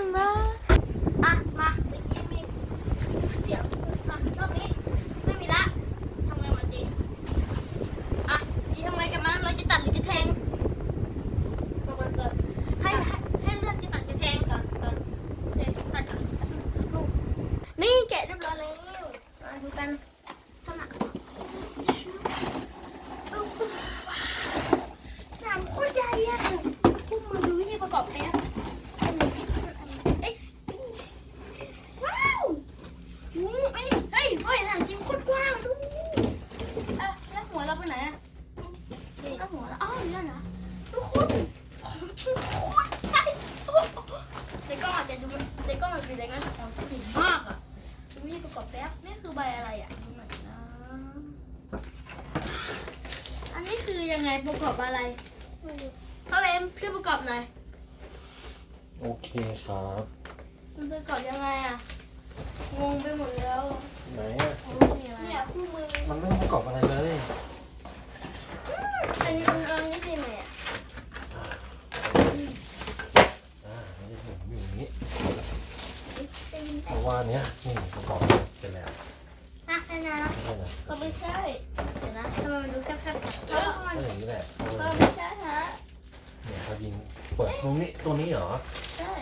นึงนะอะมาเมื่อกี้มีเสียงอะรอบนี้ไม่มีละทำไงมาจีอะจีทำไงกันมาเราจะตัดหรือจะแทงให้ให้ให้เลือกจะตัดจะแทงก่อนก่อนตัดลูกนี่แกะเรียบร้อยแล้วมาดูกันามสนามโคตรใหญ่อะพวกมึงดูวิธีประกอบแป๊บเอ็กซ์ว้าวอู้เอ้ยเฮ้ยเฮ้ยสนามจริงโคตรกว้างดูอะแล้วหัวเราไปไหนอะแล้ว หัวเราอ้าวนี่นะทุกคนใช่ในกล้องอาจจะดูมันในกล้องมันเป็นอะไรกันแต่ความจริงมากอะดูวิธีประกอบแป๊บนี่คือใบอะไรอะดูหน่อยนะอันนี้คือยังไงประกอบอะไรพ่อเอ็มช่วยประกอบหน่อยโอเคครับมันประกอบยังไงอะงงไปหมดแล้วไหนอะเนี่ยคู่มือมันไม่ต้องประกอบอะไรเลย อันนี้มันเอิงนี่คือไงอะ อ่ามันจะหมุน อยู่อย่างนี้จะยินเพแต่ราะว่าเนี้ยนี่ประกอบเสร็จแล้วอะแค่นั้นนะไม่ใช่นะก็ไม่ใช่เดี๋ยวนะทำไมมันดูแคบๆเออมันก็อย่างนี้แหละเอาก็ไม่ใช่ฮะเนี่ยเขายิงเปิดตรงนี้ตัวนี้เหรอใช่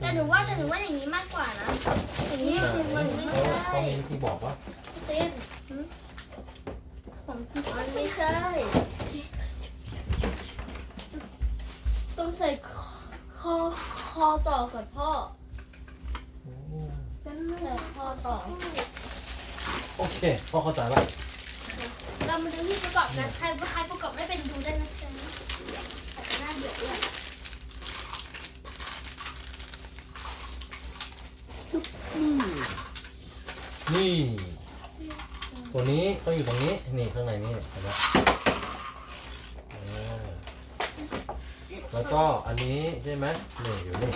แต่หนูว่าแต่หนูว่าอย่างนี้มากกว่านะอย่างนี้คือมันไม่เขาใช่เขามีวิธีบอกว่าเต้นหืมผมมันไม่ใช่ต้องใส่คอค อคอต่อกับพ่ออืมใส่คอต่อ โอเคพ่อเข้าใจละเรามาดูที่ประกอบนะ ใครใครประกอบไม่เป็นดูได้นะจ๊ะหน้าเดือดด้วยนี่ ตัวนี้ต้องอยู่ตรงนี้ นี่ข้างในนี่เห็นไหมอ่า แล้วก็อันนี้ใช่ไหมนี่อยู่นี่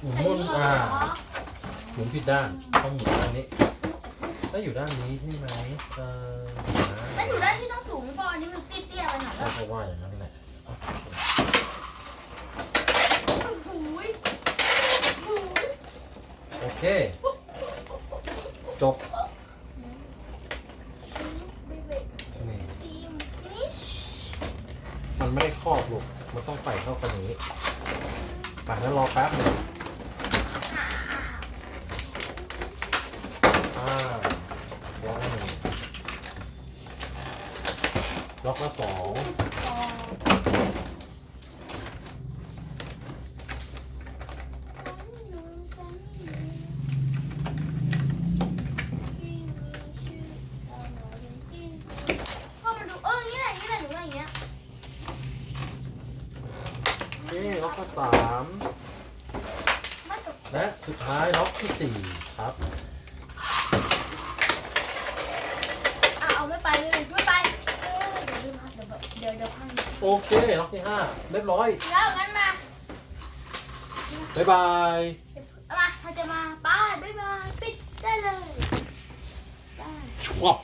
หมุนอันมุนนี้อ่าเหรอหมุนผิดด้านต้องหมุนด้านนี้ถ้าอยู่ด้านนี้ใช่ไหมเออแล้วอยู่ด้านที่ต้องสูงเพราะอันนี้มันเตี้ยๆไปหน่อยนะก็ว่าอย่างนั้นแหละโอ้โหยโอ้โหยโอเค จบ นี่ ทีมนิช มันไม่ได้ครอบลูกมันต้องใส่เข้ากันนี้ป่ะงั้นรอแป๊บหนึงอ่าล็อกละหนึ่งล็อกละสอง พ่อมาดูเอออย่างนี้แหละอย่างนี้แหละหนูว่าอย่างเงี้ย โอเค ล็อกละสามไม่ตกและสุดท้ายล็อกที่สี่ครับ อะเอาไม่ไปเลยไม่ไปเออเดี๋ยวดูพักเดี๋ยวแบบเดี๋ยวเดี๋ยวพังโอเค ล็อกที่ห้าเรียบร้อยแล้วงั้นมา บ๊ายบาย มาถ้าจะมาไปบ๊ายบาย ปิดได้เลย ได้ ชวบ